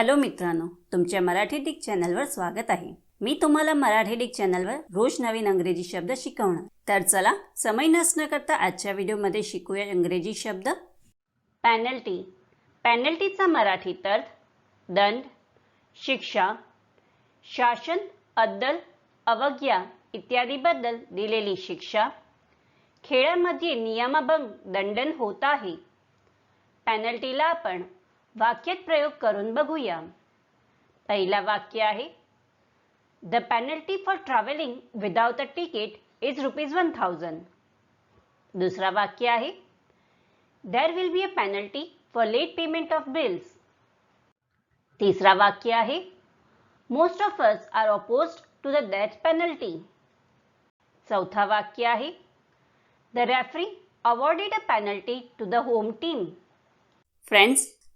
Hello मित्रांनो तुमच्या Marathi Dick चॅनलवर स्वागत आहे. मी तुम्हाला मराठी डिक चॅनलवर रोज नवीन अंग्रेजी शब्द शिकवणार. तर चला समय नसणं करता आजच्या व्हिडिओमध्ये शिकूया इंग्रजी शब्द. पॅनल्टी पॅनल्टीचा मराठी अर्थ दंड शिक्षा शासन अद्दल अवज्ञा इत्यादीबद्दल दिलेली शिक्षा. खेळामध्ये नियमाभंग दंडन होत आहे. पॅनल्टीला आपण वाक्यात प्रयोग करून बघूया. पहिला वाक्य आहे the penalty for travelling without a ticket is rupees one thousand दुसरा वाक्य आहे there will be a penalty for late payment of bills तिसरा वाक्य आहे most of us are opposed to the death penalty चौथा वाक्य आहे the referee awarded a penalty to the home team friends